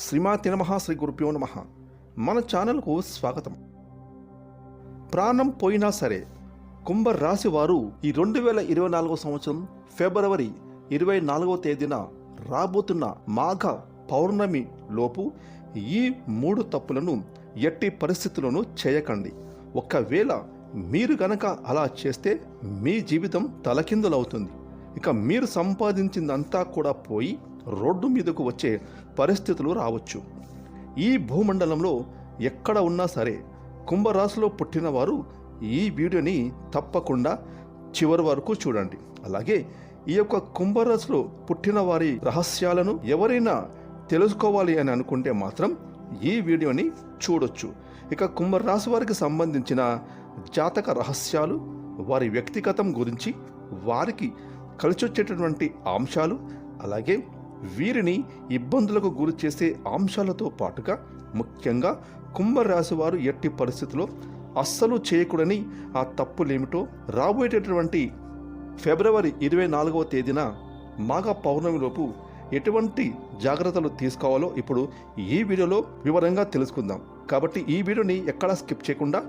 శ్రీమాతి నమ శ్రీ గురుభ్యో నమ. మన ఛానల్కు స్వాగతం. ప్రాణం పోయినా సరే కుంభ రాశి వారు ఈ రెండు వేల ఇరవై నాలుగో సంవత్సరం ఫిబ్రవరి ఇరవై నాలుగవ తేదీన రాబోతున్న మాఘ పౌర్ణమి లోపు ఈ మూడు తప్పులను ఎట్టి పరిస్థితులను చేయకండి. ఒకవేళ మీరు గనక అలా చేస్తే మీ జీవితం తలకిందులవుతుంది. ఇక మీరు సంపాదించిందంతా కూడా పోయి రోడ్డు మీదకు వచ్చే పరిస్థితులు రావచ్చు. ఈ భూమండలంలో ఎక్కడ ఉన్నా సరే కుంభరాశిలో పుట్టిన వారు ఈ వీడియోని తప్పకుండా చివరి వరకు చూడండి. అలాగే ఈ యొక్క కుంభరాశిలో పుట్టిన వారి రహస్యాలను ఎవరైనా తెలుసుకోవాలి అని అనుకుంటే మాత్రం ఈ వీడియోని చూడొచ్చు. ఇక కుంభరాశి వారికి సంబంధించిన జాతక రహస్యాలు వారి వ్యక్తిగతం గురించి వారికి కలిసొచ్చేటటువంటి అంశాలు అలాగే వీరిని ఇబ్బందులకు గురి చేసే అంశాలతో పాటుగా ముఖ్యంగా కుంభరాశి వారు ఎట్టి పరిస్థితుల్లో అస్సలు చేయకూడని ఆ తప్పులేమిటో రాబోయేటటువంటి ఫిబ్రవరి ఇరవై నాలుగవ తేదీన మాఘ పౌర్ణమిలోపు ఎటువంటి జాగ్రత్తలు తీసుకోవాలో ఇప్పుడు ఈ వీడియోలో వివరంగా తెలుసుకుందాం. కాబట్టి ఈ వీడియోని ఎక్కడా స్కిప్ చేయకుండా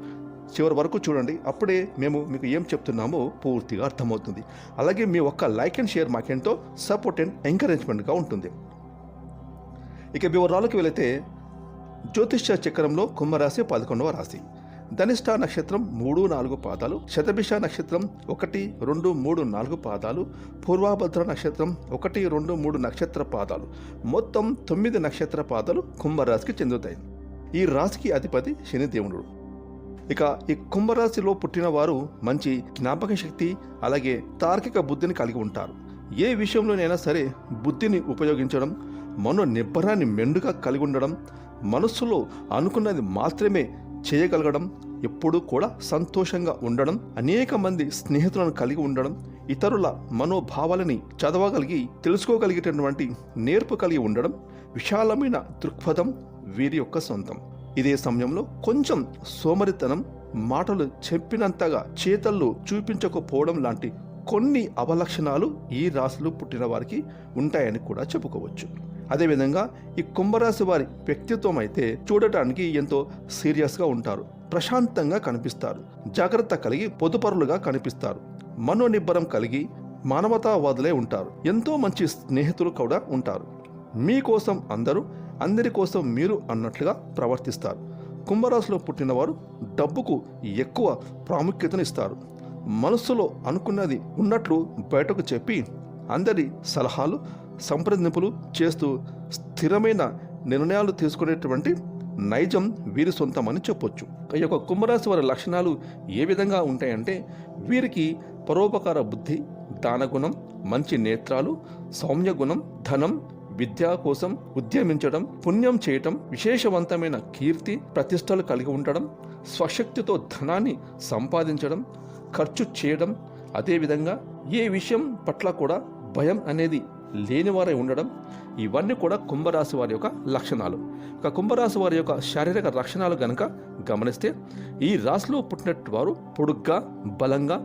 చివరి వరకు చూడండి. అప్పుడే మేము మీకు ఏం చెప్తున్నామో పూర్తిగా అర్థమవుతుంది. అలాగే మీ ఒక్క లైక్ అండ్ షేర్ మాకెంతో సపోర్ట్ అండ్ ఎంకరేజ్మెంట్గా ఉంటుంది. ఇక వివరాలకు వెళితే జ్యోతిష్య చక్రంలో కుంభరాశి పదకొండవ రాశి. ధనిష్ట నక్షత్రం మూడు నాలుగు పాదాలు శతభిష నక్షత్రం ఒకటి రెండు మూడు నాలుగు పాదాలు పూర్వాభద్ర నక్షత్రం ఒకటి రెండు మూడు నక్షత్ర పాదాలు. మొత్తం తొమ్మిది నక్షత్ర పాదాలు కుంభరాశికి చెందుతాయి. ఈ రాశికి అధిపతి శనిదేవుడు ఇక ఈ కుంభరాశిలో పుట్టిన వారు మంచి జ్ఞాపక శక్తి అలాగే తార్కిక బుద్ధిని కలిగి ఉంటారు. ఏ విషయంలోనైనా సరే బుద్ధిని ఉపయోగించడం మనో నిబ్బరాన్ని మెండుగా కలిగి ఉండడం మనస్సులో అనుకున్నది మాత్రమే చేయగలగడం ఎప్పుడూ కూడా సంతోషంగా ఉండడం అనేక మంది స్నేహితులను కలిగి ఉండడం ఇతరుల మనోభావాలని చదవగలిగి తెలుసుకోగలిగేటటువంటి నేర్పు కలిగి ఉండడం విశాలమైన దృక్పథం వీరి యొక్క సొంతం. ఇదే సమయంలో కొంచెం సోమరితనం మాటలు చెప్పినంతగా చేతల్లో చూపించకపోవడం లాంటి కొన్ని అవలక్షణాలు ఈ రాశులు పుట్టిన వారికి ఉంటాయని కూడా చెప్పుకోవచ్చు. అదేవిధంగా ఈ కుంభరాశి వారి వ్యక్తిత్వం అయితే చూడటానికి ఎంతో సీరియస్గా ఉంటారు. ప్రశాంతంగా కనిపిస్తారు. జాగ్రత్త కలిగి పొదుపరులుగా కనిపిస్తారు. మనోనిబ్బరం కలిగి మానవతావాదులే ఉంటారు. ఎంతో మంచి స్నేహితులు కూడా ఉంటారు. మీకోసం అందరూ అందరి కోసం మీరు అన్నట్లుగా ప్రవర్తిస్తారు. కుంభరాశిలో పుట్టినవారు డబ్బుకు ఎక్కువ ప్రాముఖ్యతను ఇస్తారు మనస్సులో అనుకున్నది ఉన్నట్లు బయటకు చెప్పి అందరి సలహాలు సంప్రదింపులు చేస్తూ స్థిరమైన నిర్ణయాలు తీసుకునేటువంటి నైజం వీరి సొంతమని చెప్పొచ్చు. ఈ యొక్క కుంభరాశి వారి లక్షణాలు ఏ విధంగా ఉంటాయంటే వీరికి పరోపకార బుద్ధి దానగుణం మంచి నేత్రాలు సౌమ్య గుణం ధనం విద్య కోసం ఉద్యమించడం పుణ్యం చేయటం విశేషవంతమైన కీర్తి ప్రతిష్టలు కలిగి ఉండడం స్వశక్తితో ధనాన్ని సంపాదించడం ఖర్చు చేయడం అదేవిధంగా ఏ విషయం పట్ల కూడా భయం అనేది లేనివారై ఉండడం ఇవన్నీ కూడా కుంభరాశి వారి యొక్క లక్షణాలు. ఇక కుంభరాశి వారి యొక్క శారీరక లక్షణాలు గనక గమనిస్తే ఈ రాశిలో పుట్టినట్టు వారు పొడుగ్గా బలంగా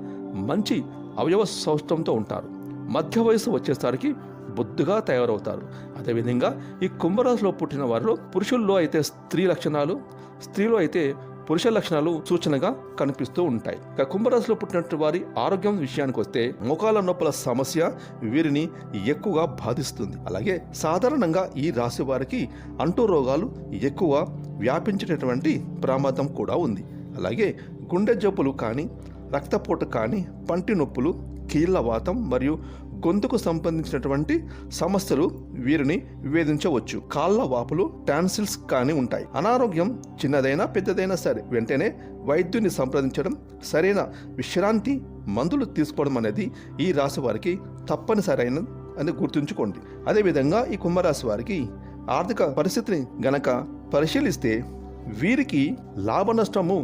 మంచి అవయవ సౌష్టంతో ఉంటారు. మధ్య వయసు వచ్చేసరికి బొద్దుగా తయారవుతారు. అదేవిధంగా ఈ కుంభరాశిలో పుట్టిన వారిలో పురుషుల్లో అయితే స్త్రీ లక్షణాలు స్త్రీలో అయితే పురుష లక్షణాలు సూచనగా కనిపిస్తూ ఉంటాయి. ఇక కుంభరాశిలో పుట్టినట్టు వారి ఆరోగ్యం విషయానికి వస్తే మోకాల నొప్పుల సమస్య వీరిని ఎక్కువగా బాధిస్తుంది. అలాగే సాధారణంగా ఈ రాశి వారికి అంటు రోగాలు ఎక్కువ వ్యాపించేటటువంటి ప్రమాదం కూడా ఉంది. అలాగే గుండె జబ్బులు కానీ రక్తపోటు కానీ పంటి నొప్పులు కీళ్ళ వాతం మరియు గొంతుకు సంబంధించినటువంటి సమస్యలు వీరిని వేధించవచ్చు కాళ్ళ వాపులు టాన్సిల్స్ కానీ ఉంటాయి. అనారోగ్యం చిన్నదైనా పెద్దదైనా సరే వెంటనే వైద్యుని సంప్రదించడం సరైన విశ్రాంతి మందులు తీసుకోవడం అనేది ఈ రాశి వారికి తప్పనిసరైన అని గుర్తుంచుకోండి. అదేవిధంగా ఈ కుంభరాశి వారికి ఆర్థిక పరిస్థితిని గనక పరిశీలిస్తే వీరికి లాభ నష్టము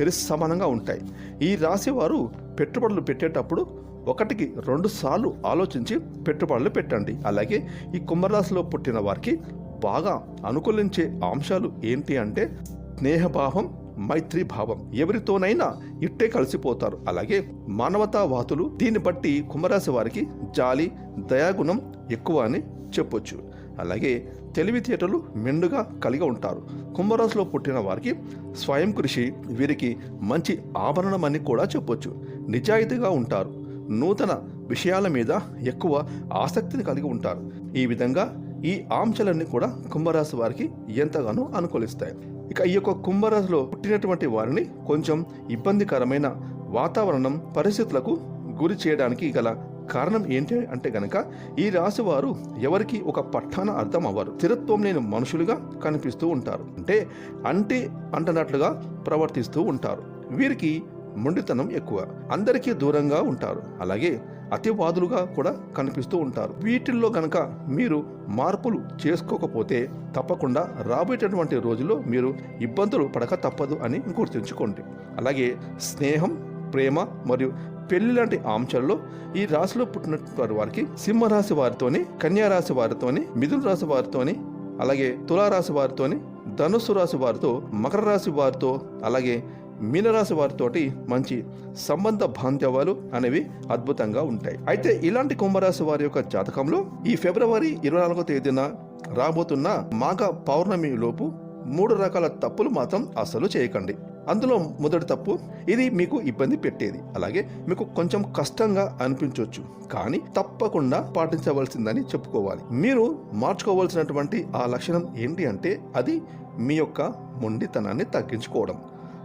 చెరి సమానంగా ఉంటాయి. ఈ రాశి వారు పెట్టుబడులు పెట్టేటప్పుడు ఒకటికి రెండు సార్లు ఆలోచించి పెట్టుబడులు పెట్టండి. అలాగే ఈ కుంభరాశిలో పుట్టిన వారికి బాగా అనుకూలించే అంశాలు ఏంటి అంటే స్నేహభావం మైత్రి భావం ఎవరితోనైనా ఇట్టే కలిసిపోతారు. అలాగే మానవతావాతులు దీన్ని బట్టి కుంభరాశి వారికి జాలి దయాగుణం ఎక్కువ అని చెప్పొచ్చు. అలాగే తెలివితేటలు మెండుగా కలిగి ఉంటారు. కుంభరాశిలో పుట్టిన వారికి స్వయం కృషి వీరికి మంచి ఆభరణమని కూడా చెప్పొచ్చు. నిజాయితీగా ఉంటారు. నూతన విషయాల మీద ఎక్కువ ఆసక్తిని కలిగి ఉంటారు. ఈ విధంగా ఈ ఆంక్షలన్నీ కూడా కుంభరాశి వారికి ఎంతగానో అనుకూలిస్తాయి. ఇక ఈ యొక్క కుంభరాశిలో పుట్టినటువంటి వారిని కొంచెం ఇబ్బందికరమైన వాతావరణం పరిస్థితులకు గురి చేయడానికి గల కారణం ఏంటి అంటే గనక ఈ రాశి వారు ఎవరికి ఒక పట్టాన అర్థం అవ్వరు. స్థిరత్వం లేని మనుషులుగా కనిపిస్తూ ఉంటారు. అంటే అంటే అంటనట్లుగా ప్రవర్తిస్తూ ఉంటారు. వీరికి మొండితనం ఎక్కువ. అందరికీ దూరంగా ఉంటారు. అలాగే అతివాదులుగా కూడా కనిపిస్తూ ఉంటారు. వీటిల్లో గనక మీరు మార్పులు చేసుకోకపోతే తప్పకుండా రాబోయేటటువంటి రోజుల్లో మీరు ఇబ్బందులు పడక తప్పదు అని గుర్తుంచుకోండి. అలాగే స్నేహం ప్రేమ మరియు పెళ్ళి లాంటి అంశాల్లో ఈ రాశిలో పుట్టినటువంటి వారికి సింహరాశి వారితోని కన్యారాశి వారితోని మిథున రాశి వారితోని అలాగే తులారాశి వారితోని ధనుసు రాశి వారితో మకర రాశి వారితో అలాగే మీనరాశి వారితోటి మంచి సంబంధ బాంధవ్యాలు అనేవి అద్భుతంగా ఉంటాయి. అయితే ఇలాంటి కుంభరాశి వారి యొక్క జాతకంలో ఈ ఫిబ్రవరి ఇరవై నాలుగో తేదీన రాబోతున్న మాఘ పౌర్ణమి లోపు మూడు రకాల తప్పులు మాత్రం అసలు చేయకండి. అందులో మొదటి తప్పు ఇది మీకు ఇబ్బంది పెట్టేది. అలాగే మీకు కొంచెం కష్టంగా అనిపించవచ్చు కానీ తప్పకుండా పాటించవలసిందని చెప్పుకోవాలి. మీరు మార్చుకోవాల్సినటువంటి ఆ లక్షణం ఏంటి అంటే అది మీ యొక్క మొండితనాన్ని తగ్గించుకోవడం.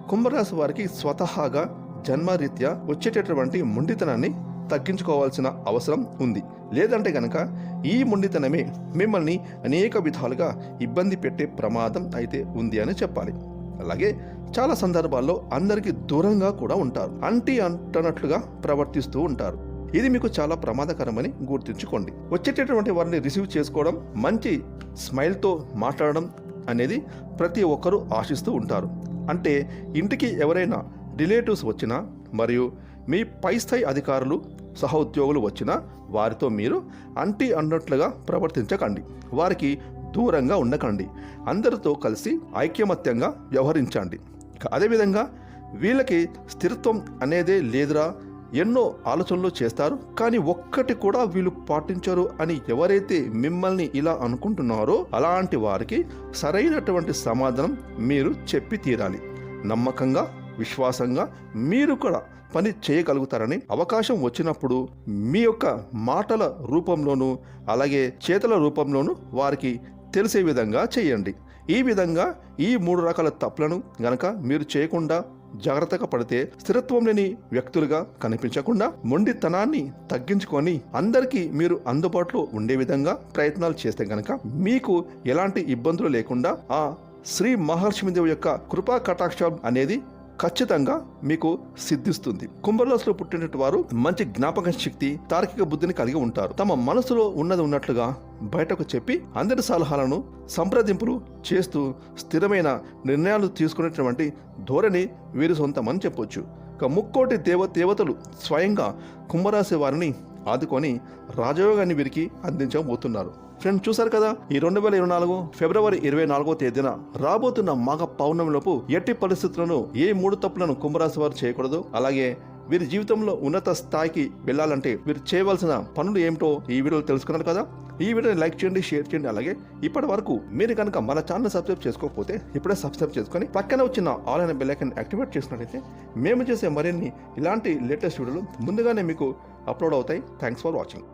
కుంభరాశి వారికి స్వతహాగా జన్మరీత్యా వచ్చేటటువంటి మొండితనాన్ని తగ్గించుకోవాల్సిన అవసరం ఉంది. లేదంటే గనక ఈ మొండితనమే మిమ్మల్ని అనేక విధాలుగా ఇబ్బంది పెట్టే ప్రమాదం అయితే ఉంది అని చెప్పాలి. అలాగే చాలా సందర్భాల్లో అందరికీ దూరంగా కూడా ఉంటారు. అంటి అంటనట్లుగా ప్రవర్తిస్తూ ఉంటారు. ఇది మీకు చాలా ప్రమాదకరమని గుర్తుంచుకోండి. వచ్చేటటువంటి వారిని రిసీవ్ చేసుకోవడం మంచి స్మైల్తో మాట్లాడడం అనేది ప్రతి ఒక్కరూ ఆశిస్తూ ఉంటారు. అంటే ఇంటికి ఎవరైనా రిలేటివ్స్ వచ్చినా మరియు మీ పై స్థాయి అధికారులు సహోద్యోగులు వచ్చినా వారితో మీరు అంటి అన్నట్లుగా ప్రవర్తించకండి. వారికి దూరంగా ఉండకండి. అందరితో కలిసి ఐక్యమత్యంగా వ్యవహరించండి. అదేవిధంగా వీళ్ళకి స్థిరత్వం అనేదే లేదురా? ఎన్నో ఆలోచనలు చేస్తారు కానీ ఒక్కటి కూడా వీళ్ళు పాటించరు అని ఎవరైతే మిమ్మల్ని ఇలా అనుకుంటున్నారో అలాంటి వారికి సరైనటువంటి సమాధానం మీరు చెప్పి తీరాలి. నమ్మకంగా విశ్వాసంగా మీరు కూడా పని చేయగలుగుతారని అవకాశం వచ్చినప్పుడు మీ యొక్క మాటల రూపంలోనూ అలాగే చేతల రూపంలోనూ వారికి తెలిసే విధంగా చేయండి. ఈ విధంగా ఈ మూడు రకాల తప్పులను గనక మీరు చేయకుండా జాగ్రత్తగా పడితే స్థిరత్వం లేని వ్యక్తులుగా కనిపించకుండా మొండితనాన్ని తగ్గించుకొని అందరికీ మీరు అందుబాటులో ఉండే విధంగా ప్రయత్నాలు చేస్తే గనక మీకు ఎలాంటి ఇబ్బందులు లేకుండా ఆ శ్రీ మహర్షిమిదేవి యొక్క కృపా కటాక్షం అనేది ఖచ్చితంగా మీకు సిద్ధిస్తుంది. కుంభరాశిలో పుట్టినటువంటి వారు మంచి జ్ఞాపక శక్తి తార్కిక బుద్ధిని కలిగి ఉంటారు. తమ మనసులో ఉన్నది ఉన్నట్లుగా బయటకు చెప్పి అందరి సలహాలను సంప్రదింపులు చేస్తూ స్థిరమైన నిర్ణయాలు తీసుకునేటువంటి ధోరణి వీరి సొంతమని చెప్పొచ్చు. ఇక ముక్కోటి దేవ దేవతలు స్వయంగా కుంభరాశి వారిని ఆదుకొని రాజయోగాన్ని వీరికి అందించబోతున్నారు. ఫ్రెండ్ చూసారు కదా? ఈ రెండు వేల ఇరవై నాలుగు ఫిబ్రవరి ఇరవై నాలుగో తేదీన రాబోతున్న మాఘ పౌర్ణమిలోపు ఎట్టి పరిస్థితులను ఏ మూడు తప్పులను కుంభరాశి వారు చేయకూడదు. అలాగే వీరి జీవితంలో ఉన్నత స్థాయికి వెళ్ళాలంటే వీరు చేయవలసిన పనులు ఏమిటో ఈ వీడియోలో తెలుసుకున్నారు కదా? ఈ వీడియోని లైక్ చేయండి షేర్ చేయండి. అలాగే ఇప్పటి వరకు మీరు కనుక మన ఛానల్ సబ్స్క్రైబ్ చేసుకోకపోతే ఇప్పుడే సబ్స్క్రైబ్ చేసుకొని పక్కన వచ్చిన ఆల్ అయిన బెల్ ఐకన్ యాక్టివేట్ చేసినట్లయితే మేము చేసే మరిన్ని ఇలాంటి లేటెస్ట్ వీడియోలు ముందుగానే మీకు అప్లోడ్ అవుతాయి. Thanks for watching